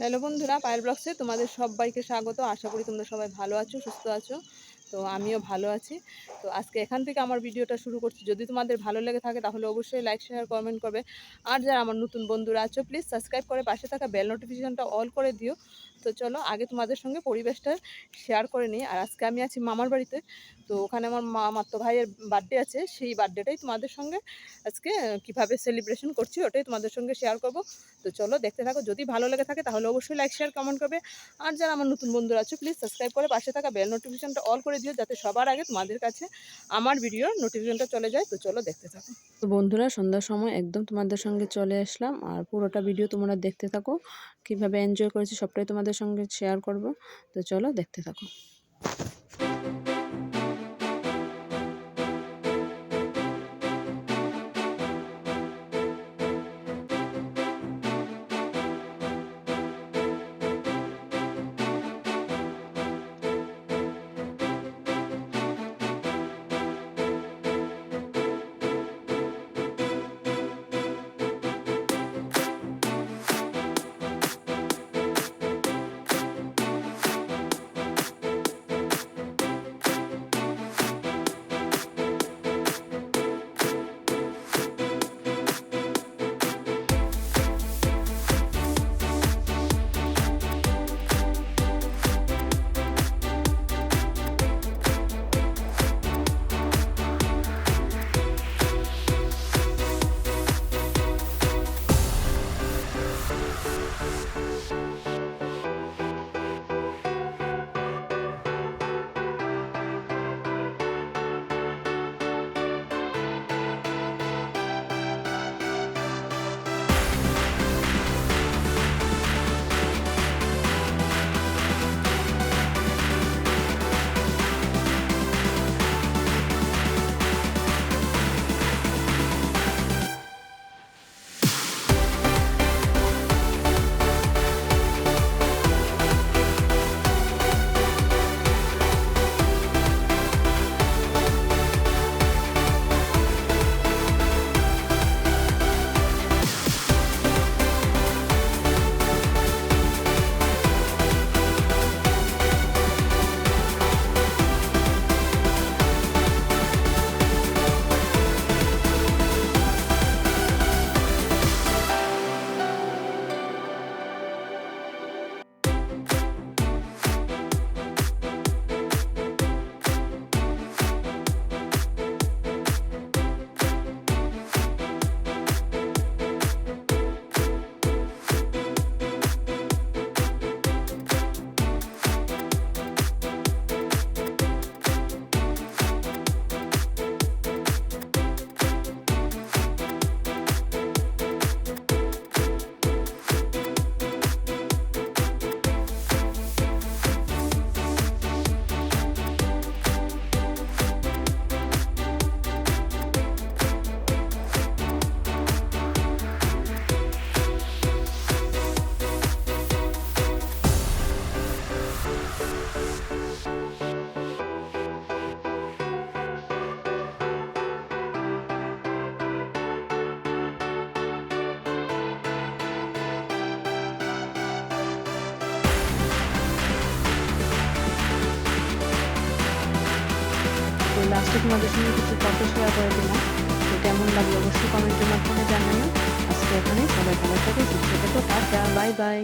Hello বন্ধুরা, পায়েল ব্লগসে তোমাদের সবাইকে স্বাগত। আশা করি তোমরা সবাই ভালো আছো, সুস্থ আছো। তো আমিও ভালো আছি। তো আজকে এখান থেকে আমার ভিডিওটা শুরু করছি। যদি তোমাদের ভালো লেগে থাকে তাহলে অবশ্যই লাইক শেয়ার কমেন্ট করবে। আর যারা আমার নতুন বন্ধুরা আছো প্লিজ সাবস্ক্রাইব করে পাশে থাকা বেল নোটিফিকেশানটা অল করে দিও। তো চলো আগে তোমাদের সঙ্গে পরিবেশটা শেয়ার করে নিই। আর আজকে আমি আছি মামার বাড়িতে। তো ওখানে আমার মা মাত্র ভাইয়ের বার্থডে আছে, সেই বার্থডেটাই তোমাদের সঙ্গে আজকে কীভাবে সেলিব্রেশন করছি ওটাই তোমাদের সঙ্গে শেয়ার করব। তো চলো দেখতে থাকো, যদি ভালো লেগে থাকে তাহলে অবশ্যই লাইক শেয়ার কমেন্ট করবে। আর যারা আমার নতুন বন্ধুরা আছে প্লিজ সাবস্ক্রাইব করে পাশে থাকা বেল নোটিফিকেশনটা অল করে দিও, যাতে সবার আগে তোমাদের কাছে আমার ভিডিওর নোটিফিকেশনটা চলে যায়। তো চলো দেখতে থাকো। তো বন্ধুরা, সন্ধ্যার সময় একদম তোমাদের সঙ্গে চলে আসলাম। আর পুরোটা ভিডিও তোমরা দেখতে থাকো। কীভাবে এনজয় করেছি সবটাই তোমাদের সঙ্গে শেয়ার করব। তো চলো দেখতে থাকো। লাস্টে তোমাদের সঙ্গে কিছু ফটো শেয়ার করে দিলাম। তো কেমন লাগল অবশ্যই কমেন্টের মাধ্যমে জানানো আজকে এখানে সবাই ভালো থাকে, সুস্থ থেকো, টাটা বাই বাই